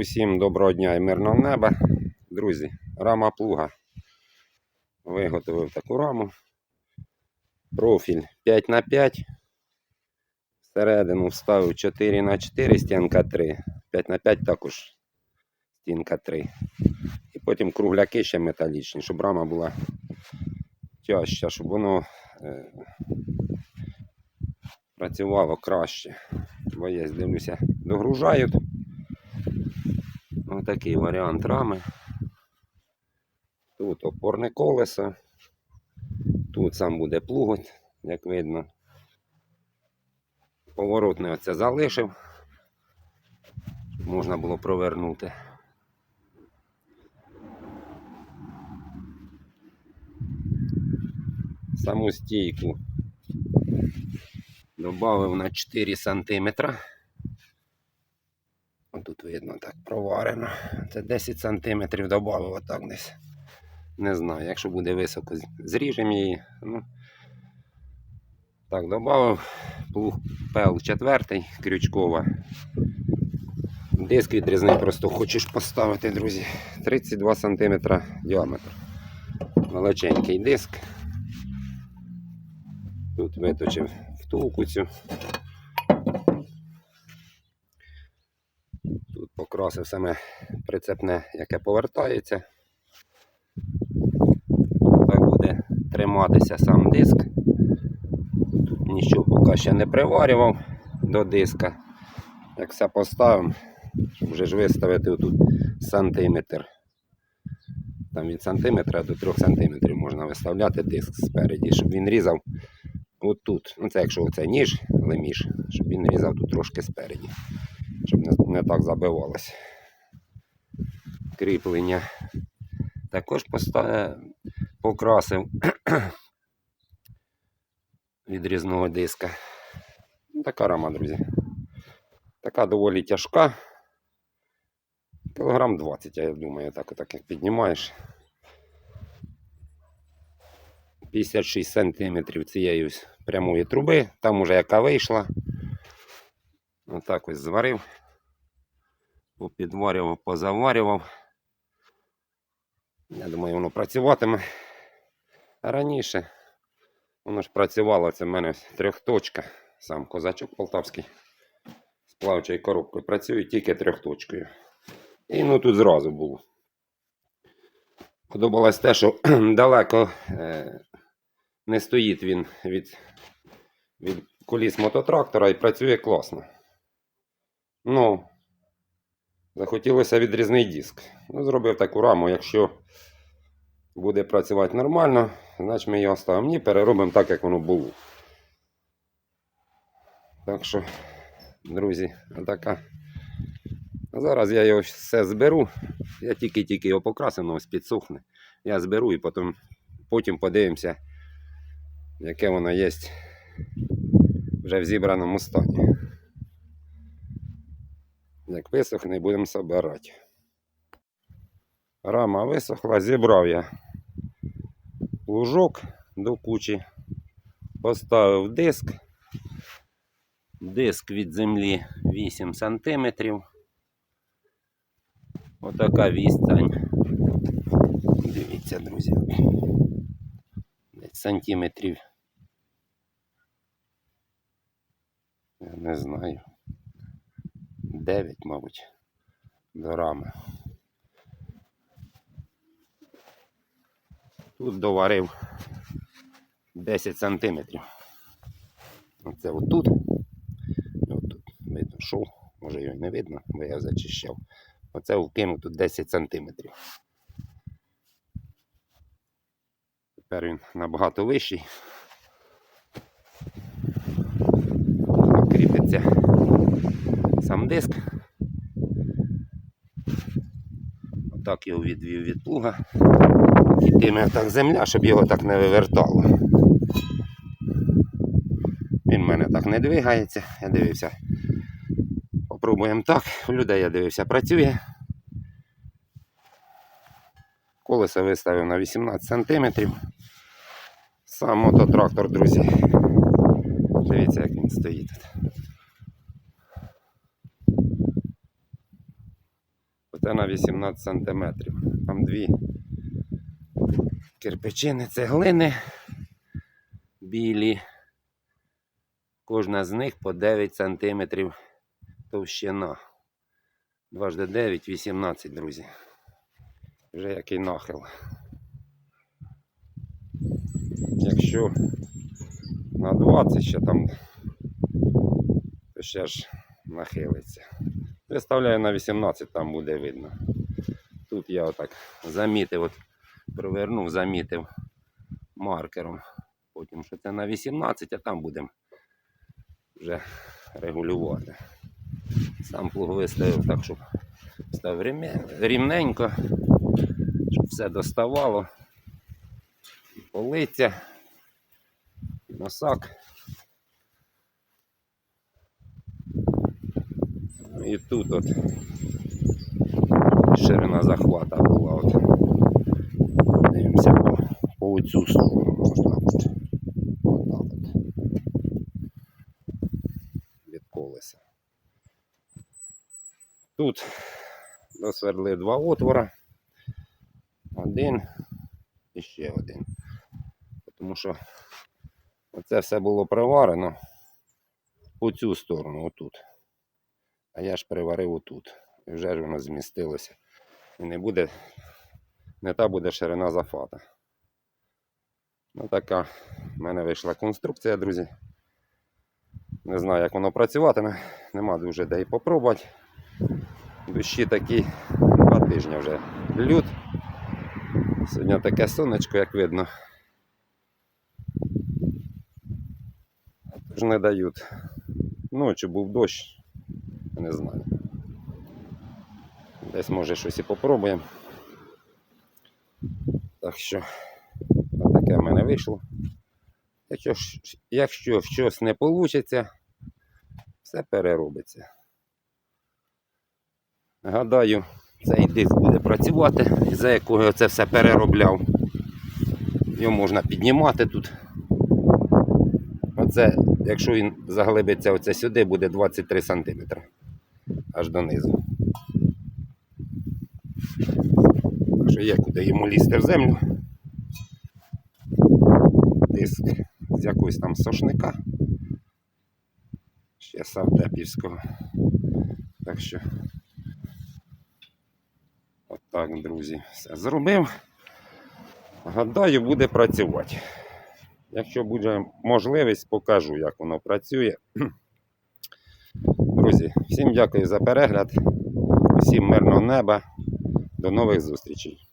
Усім доброго дня і мирного неба. Друзі, рама плуга. Виготовив таку раму. Профіль 5х5. Всередину вставив 4х4, стінка 3. 5х5 також стінка 3. І потім кругляки ще металічні, щоб рама була тяжча, щоб воно е, працювало краще. Бо є, дивлюся, догружають. Ось такий варіант рами. Тут опорне колесо. Тут сам буде плуг, от, як видно. Поворотне оце залишив. Можна було провернути. Саму стійку добавив на 4 сантиметра. Тут видно так проварено. Це 10 сантиметрів додав отак десь. Не знаю, якщо буде високо, зріжемо її. Ну, так, додав плуг пел четвертий, крючкова. Диск відрізний просто хочеш поставити, друзі. 32 см діаметр. Величенький диск. Тут виточив втулку цю. Тут покрасив саме прицепне, яке повертається. Так буде триматися сам диск. Нічого поки ще не приварював до диска. Як все поставимо, вже ж виставити тут сантиметр. Там від сантиметра до 3 сантиметрів можна виставляти диск спереді, щоб він різав отут. Ну це якщо це ніж, леміш, щоб він різав тут трошки спереді щоб не, не так забивалось. Кріплення також поста... покрасив відрізного диска. Ну, Така рама, друзі. Така доволі тяжка. Кілограм 20, я думаю, так, так як піднімаєш. 56 сантиметрів цієї прямої труби, там уже яка вийшла. Отак ось зварив, попідварював, позаварював. Я думаю, воно працюватиме. Раніше воно ж працювало, це в мене трьохточка. Сам козачок полтавський з плавчою коробкою працює тільки трьохточкою. І ну тут зразу було. Подобалось те, що далеко е, не стоїть він від, від коліс мототрактора і працює класно. Ну, захотілося відрізний диск. Ну, зробив таку раму. Якщо буде працювати нормально, значить ми його ставимо. Ні, переробимо так, як воно було. Так що, друзі, така. Зараз я його все зберу. Я тільки-тільки його покрасив, ну, ось підсохне. Я зберу і потім, потім подивимося, яке воно є вже в зібраному стані. Як висохне, будемо збирати. Рама висохла, зібрав я лужок до кучі, поставив диск. Диск від землі 8 см. Отака відстань. Дивіться, друзі. Сантиметрів. Я не знаю. 9, мабуть, до рами. Тут доварив 10 сантиметрів. Оце отут. Отут видно шов, може його не видно, бо я зачищав. Оце вкинув тут 10 сантиметрів. Тепер він набагато вищий. Кріпиться сам диск. Отак його відвів від плуга. Йтиме так земля, щоб його так не вивертало. Він в мене так не двигається. Я дивився. Попробуємо так. У людей я дивився, працює. Колесо виставив на 18 см. Сам мототрактор, друзі. Дивіться, як він стоїть тут. На 18 см. Там дві кирпичини цеглини білі. Кожна з них по 9 см товщина. Дважди 9, 18, друзі. Вже який нахил. Якщо на 20 ще там, то ще ж нахилиться. Виставляю на 18, там буде видно. Тут я отак замітив, от провернув, замітив маркером. Потім що це на 18, а там будемо вже регулювати. Сам плуг виставив так, щоб став рівненько, щоб все доставало. Полиця, носак. І тут от ширина захвата була. От. Дивимося по, по цю сторону. Можна от. Отак от. Від колеса. Тут досверли два отвора. Один і ще один. Тому що оце все було приварено по цю сторону, отут. А я ж приварив отут. І вже ж воно змістилося. І не буде, не та буде ширина зафата. Ну така в мене вийшла конструкція, друзі. Не знаю, як воно працюватиме. Нема дуже де і попробувати. Дощі такі два тижні вже лют. Сьогодні таке сонечко, як видно. Тож не дають. Ночі був дощ. Не знаю. Десь може щось і попробуємо. Так що таке в мене вийшло. Якщо, якщо щось не вийде, все переробиться. Гадаю, цей диск буде працювати, за якого я це все переробляв. Його можна піднімати тут. Оце, якщо він заглибиться оце сюди, буде 23 см аж донизу. Так що є куди йому лізти в землю. Диск з якогось там сошника. Ще савдепівського. Так що отак, друзі, все зробив. Гадаю, буде працювати. Якщо буде можливість, покажу, як воно працює. Друзі, всім дякую за перегляд. Всім мирного неба. До нових зустрічей.